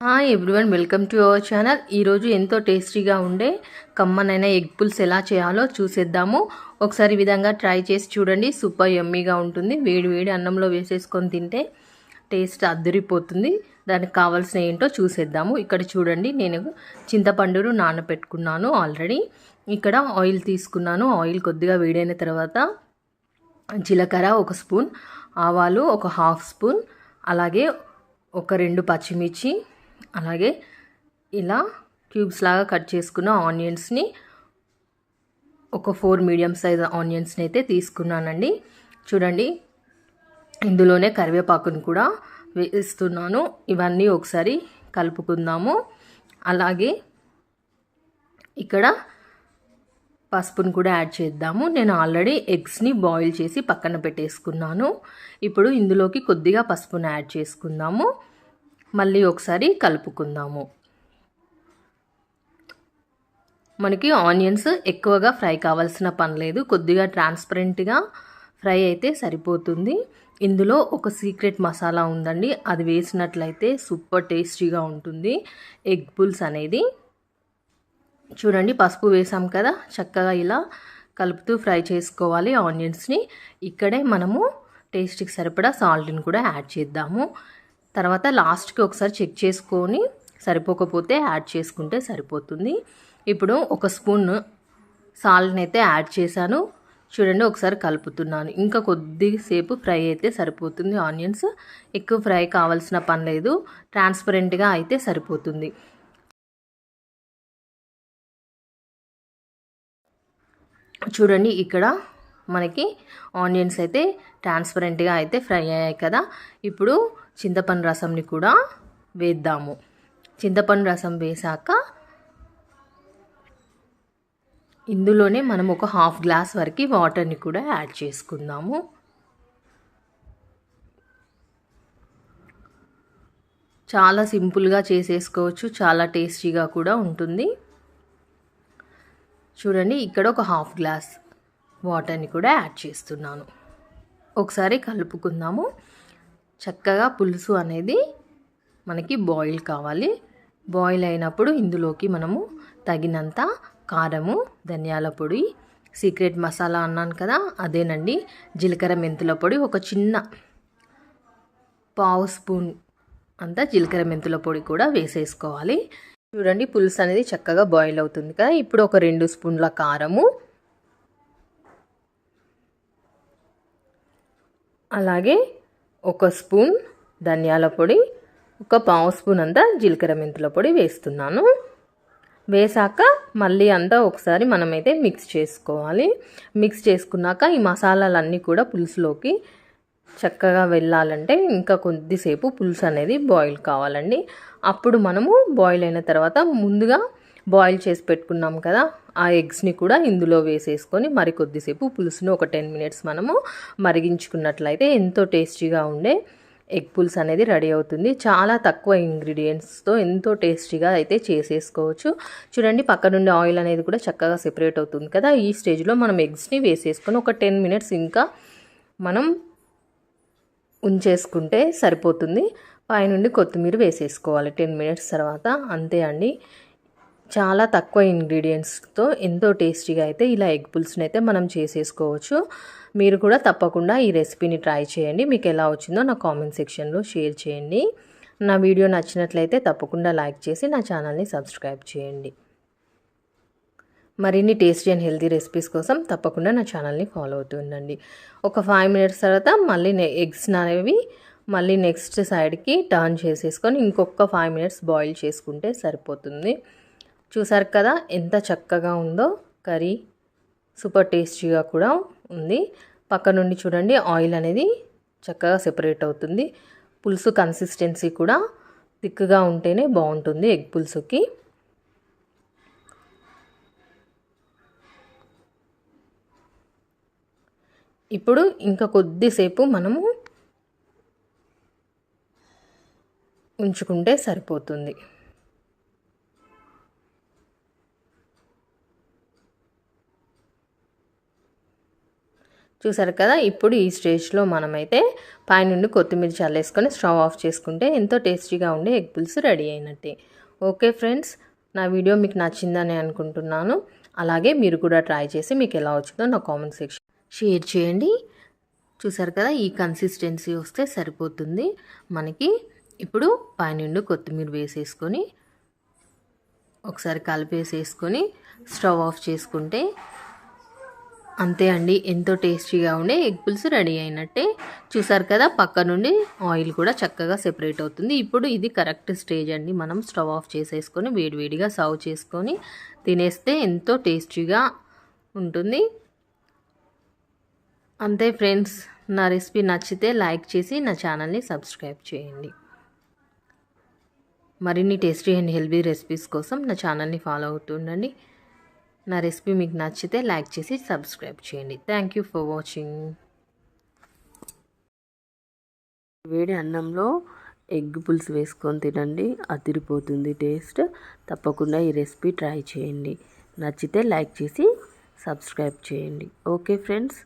Hi everyone welcome to our channel ఈరోజు ఎంతో టేస్టీగా ఉండే కమ్మనైన ఎగ్ పుల్స్ ఎలా చేయాలో చూసేద్దాము. ఒకసారి ఈ విధంగా ట్రై చేసి చూడండి. సూపర్ యమ్మీగా ఉంటుంది. వేడి వేడి అన్నంలో వేసేసుకొని తింటే టేస్ట్ అద్దరిపోతుంది. దానికి కావాల్సిన ఏంటో చూసేద్దాము. ఇక్కడ చూడండి నేను చింతపండును నానబెట్టుకున్నాను ఆల్రెడీ. ఇక్కడ ఆయిల్ తీసుకున్నాను. ఆయిల్ కొద్దిగా వేడైన తర్వాత జీలకర్ర ఒక స్పూన్ ఆవాలు ఒక హాఫ్ స్పూన్ అలాగే ఒక రెండు పచ్చిమిర్చి అలాగే ఇలా క్యూబ్స్ లాగా కట్ చేసుకున్న ఆనియన్స్ని ఒక ఫోర్ మీడియం సైజ్ ఆనియన్స్ని అయితే తీసుకున్నానండి. చూడండి ఇందులోనే కరివేపాకును కూడా వేస్తున్నాను. ఇవన్నీ ఒకసారి కలుపుకుందాము. అలాగే ఇక్కడ పసుపును కూడా యాడ్ చేద్దాము. నేను ఆల్రెడీ ఎగ్స్ని బాయిల్ చేసి పక్కన పెట్టేసుకున్నాను. ఇప్పుడు ఇందులోకి కొద్దిగా పసుపును యాడ్ చేసుకుందాము. మళ్ళీ ఒకసారి కలుపుకుందాము. మనకి ఆనియన్స్ ఎక్కువగా ఫ్రై కావాల్సిన పని లేదు. కొద్దిగా ట్రాన్స్పరెంట్గా ఫ్రై అయితే సరిపోతుంది. ఇందులో ఒక సీక్రెట్ మసాలా ఉందండి. అది వేసినట్లయితే సూపర్ టేస్టీగా ఉంటుంది. ఎగ్ పుల్స్ అనేది. చూడండి పసుపు వేసాం కదా చక్కగా ఇలా కలుపుతూ ఫ్రై చేసుకోవాలి ఆనియన్స్ని. ఇక్కడే మనము టేస్ట్కి సరిపడా సాల్ట్ని కూడా యాడ్ చేద్దాము. తర్వాత లాస్ట్కి ఒకసారి చెక్ చేసుకొని సరిపోకపోతే యాడ్ చేసుకుంటే సరిపోతుంది. ఇప్పుడు ఒక స్పూన్ సాల్ట్ని అయితే యాడ్ చేశాను. చూడండి ఒకసారి కలుపుతున్నాను. ఇంకా కొద్దిసేపు ఫ్రై అయితే సరిపోతుంది. ఆనియన్స్ ఎక్కువ ఫ్రై కావాల్సిన పని లేదు. ట్రాన్స్పరెంట్గా అయితే సరిపోతుంది. చూడండి ఇక్కడ మనకి ఆనియన్స్ అయితే ట్రాన్స్పరెంట్గా అయితే ఫ్రై అయ్యాయి కదా. ఇప్పుడు చింతపండు రసంని కూడా వేద్దాము. చింతపండు రసం వేసాక ఇందులోనే మనం ఒక హాఫ్ గ్లాస్ వరకు వాటర్ని కూడా యాడ్ చేసుకుందాము. చాలా సింపుల్గా చేసేసుకోవచ్చు చాలా టేస్టీగా కూడా ఉంటుంది. చూడండి ఇక్కడ ఒక హాఫ్ గ్లాస్ వాటర్ని కూడా యాడ్ చేస్తున్నాను. ఒకసారి కలుపుకుందాము. చక్కగా పులుసు అనేది మనకి బాయిల్ కావాలి. బాయిల్ అయినప్పుడు ఇందులోకి మనము తగినంత కారము ధనియాల పొడి సీక్రెట్ మసాలా అన్నాను కదా అదేనండి. జీలకర్ర మెంతుల పొడి ఒక చిన్న పావు స్పూన్ అంతా జీలకర్ర మెంతుల పొడి కూడా వేసేసుకోవాలి. చూడండి పులుసు అనేది చక్కగా బాయిల్ అవుతుంది కదా. ఇప్పుడు ఒక రెండు స్పూన్ల కారము అలాగే ఒక స్పూన్ ధనియాల పొడి ఒక పావు స్పూన్ అంతా జీలకర్ర మెంతుల పొడి వేస్తున్నాను. వేసాక మళ్ళీ అంతా ఒకసారి మనమైతే మిక్స్ చేసుకోవాలి. మిక్స్ చేసుకున్నాక ఈ మసాలాలన్నీ కూడా పులుసులోకి చక్కగా వెళ్ళాలంటే ఇంకా కొద్దిసేపు పులుసు అనేది బాయిల్ కావాలండి. అప్పుడు మనము బాయిల్ అయిన తర్వాత ముందుగా బాయిల్ చేసి పెట్టుకున్నాం కదా ఆ ఎగ్స్ని కూడా ఇందులో వేసేసుకొని మరి కొద్దిసేపు పులుసును ఒక టెన్ మినిట్స్ మనము మరిగించుకున్నట్లయితే ఎంతో టేస్టీగా ఉండే ఎగ్ పులుసు అనేది రెడీ అవుతుంది. చాలా తక్కువ ఇంగ్రీడియంట్స్తో ఎంతో టేస్టీగా అయితే చేసేసుకోవచ్చు. చూడండి పక్క నుండి ఆయిల్ అనేది కూడా చక్కగా సెపరేట్ అవుతుంది కదా. ఈ స్టేజ్లో మనం ఎగ్స్ని వేసేసుకొని ఒక టెన్ మినిట్స్ ఇంకా మనం ఉంచేసుకుంటే సరిపోతుంది. పైనుండి కొత్తిమీర వేసేసుకోవాలి టెన్ మినిట్స్ తర్వాత. అంతే అండి. చాలా తక్కువ ఇంగ్రీడియంట్స్తో ఎంతో టేస్టీగా అయితే ఇలా ఎగ్ పుల్స్ని అయితే మనం చేసేసుకోవచ్చు. మీరు కూడా తప్పకుండా ఈ రెసిపీని ట్రై చేయండి. మీకు ఎలా వచ్చిందో నా కామెంట్ సెక్షన్లో షేర్ చేయండి. నా వీడియో నచ్చినట్లయితే తప్పకుండా లైక్ చేసి నా ఛానల్ని సబ్స్క్రైబ్ చేయండి. మరిన్ని టేస్టీ అండ్ హెల్తీ రెసిపీస్ కోసం తప్పకుండా నా ఛానల్ని ఫాలో అవుతూ ఉండండి. ఒక ఫైవ్ మినిట్స్ తర్వాత మళ్ళీ ఎగ్స్ అనేవి మళ్ళీ నెక్స్ట్ సైడ్కి టర్న్ చేసేసుకొని ఇంకొక ఫైవ్ మినిట్స్ బాయిల్ చేసుకుంటే సరిపోతుంది. చూసారు కదా ఎంత చక్కగా ఉందో కర్రీ సూపర్ టేస్టీగా కూడా ఉంది. పక్క నుండి చూడండి ఆయిల్ అనేది చక్కగా సెపరేట్ అవుతుంది. పులుసు కన్సిస్టెన్సీ కూడా థిక్గా ఉంటేనే బాగుంటుంది ఎగ్ పులుసుకి. ఇప్పుడు ఇంకా కొద్దిసేపు మనము ఉంచుకుంటే సరిపోతుంది. చూసారు కదా ఇప్పుడు ఈ స్టేజ్లో మనమైతే పైనుండి కొత్తిమీర చల్లేసుకొని స్టవ్ ఆఫ్ చేసుకుంటే ఎంతో టేస్టీగా ఉండే ఎగ్ పులుసు రెడీ అయినట్టే. ఓకే ఫ్రెండ్స్ నా వీడియో మీకు నచ్చిందని అనుకుంటున్నాను. అలాగే మీరు కూడా ట్రై చేసి మీకు ఎలా వచ్చిందో నా కామెంట్ సెక్షన్ షేర్ చేయండి. చూసారు కదా ఈ కన్సిస్టెన్సీ వస్తే సరిపోతుంది. మనకి ఇప్పుడు పైనుండి కొత్తిమీర వేసేసుకొని ఒకసారి కలిపేసేసుకొని స్టవ్ ఆఫ్ చేసుకుంటే అంతే అండి. ఎంతో టేస్టీగా ఉండే ఎగ్ పులుసు రెడీ అయినట్టే. చూసారు కదా పక్క నుండి ఆయిల్ కూడా చక్కగా సెపరేట్ అవుతుంది. ఇప్పుడు ఇది కరెక్ట్ స్టేజ్ అండి. మనం స్టవ్ ఆఫ్ చేసేసుకొని వేడివేడిగా సర్వ్ చేసుకొని తినేస్తే ఎంతో టేస్టీగా ఉంటుంది. అంతే ఫ్రెండ్స్ నా రెసిపీ నచ్చితే లైక్ చేసి నా ఛానల్ని సబ్స్క్రైబ్ చేయండి. మరిన్ని టేస్టీ అండ్ హెల్తీ రెసిపీస్ కోసం నా ఛానల్ని ఫాలో అవుతుండండి. నా రెసిపీ మీకు నచ్చితే లైక్ చేసి సబ్స్క్రైబ్ చేయండి. థ్యాంక్ యూ ఫర్ వాచింగ్ వేడి అన్నంలో ఎగ్ పులుసు వేసుకొని తినండి. అదిరిపోతుంది టేస్ట్. తప్పకుండా ఈ రెసిపీ ట్రై చేయండి. నచ్చితే లైక్ చేసి సబ్స్క్రైబ్ చేయండి. Okay friends